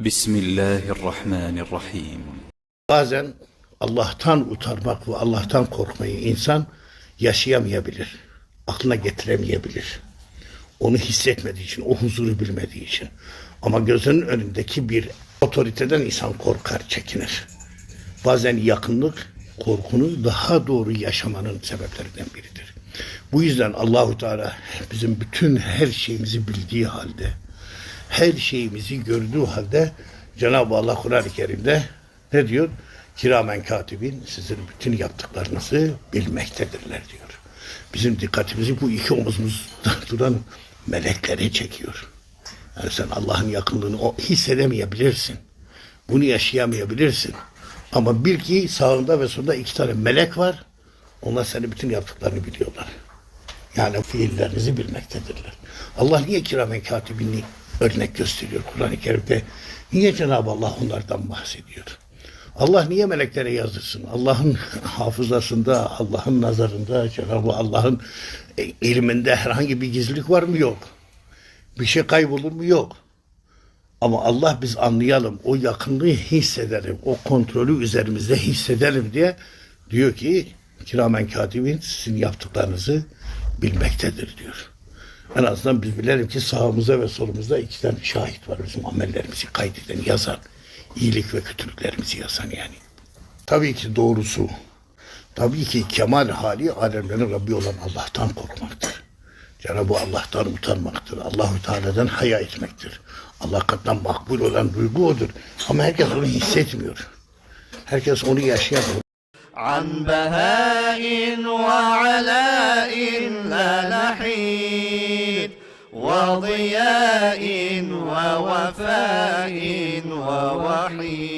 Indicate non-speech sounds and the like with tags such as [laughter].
Bismillahirrahmanirrahim. Bazen Allah'tan utarmak ve Allah'tan korkmayı insan yaşayamayabilir. Aklına getiremeyebilir. Onu hissetmediği için, o huzuru bilmediği için. Ama gözünün önündeki bir otoriteden insan korkar, çekinir. Bazen yakınlık korkunu daha doğru yaşamanın sebeplerinden biridir. Bu yüzden Allahu Teala bizim bütün her şeyimizi bildiği halde her şeyimizi gördüğü halde Cenab-ı Allah Kur'an-ı Kerim'de ne diyor? Kiramen katibin sizin bütün yaptıklarınızı bilmektedirler diyor. Bizim dikkatimizi bu iki omuzumuzda [laughs] duran meleklere çekiyor. Yani sen Allah'ın yakınlığını o hissedemeyebilirsin. Bunu yaşayamayabilirsin. Ama bil ki sağında ve solunda iki tane melek var. Onlar senin bütün yaptıklarını biliyorlar. Yani fiillerinizi bilmektedirler. Allah niye kiramen katibini örnek gösteriyor Kur'an-ı Kerim'de? Niye Cenab-ı Allah onlardan bahsediyor? Allah niye meleklere yazdırsın? Allah'ın hafızasında, Allah'ın nazarında, Cenab-ı Allah'ın e, ilminde herhangi bir gizlilik var mı? Yok. Bir şey kaybolur mu? Yok. Ama Allah biz anlayalım, o yakınlığı hissedelim, o kontrolü üzerimizde hissedelim diye diyor ki kiramen katibin sizin yaptıklarınızı bilmektedir diyor. En azından biz bilelim ki sağımızda ve solumuzda iki tane şahit var bizim amellerimizi kaydeden, yazan, iyilik ve kötülüklerimizi yazan yani. Tabii ki doğrusu, tabii ki kemal hali alemlerin Rabbi olan Allah'tan korkmaktır. Cenab-ı Allah'tan utanmaktır. Allahü Teala'dan haya etmektir. Allah katından makbul olan duygu odur. Ama herkes onu hissetmiyor. Herkes onu yaşayamıyor. عن بهاء وعلاء لا نحيد وضياء ووفاء ووحيد.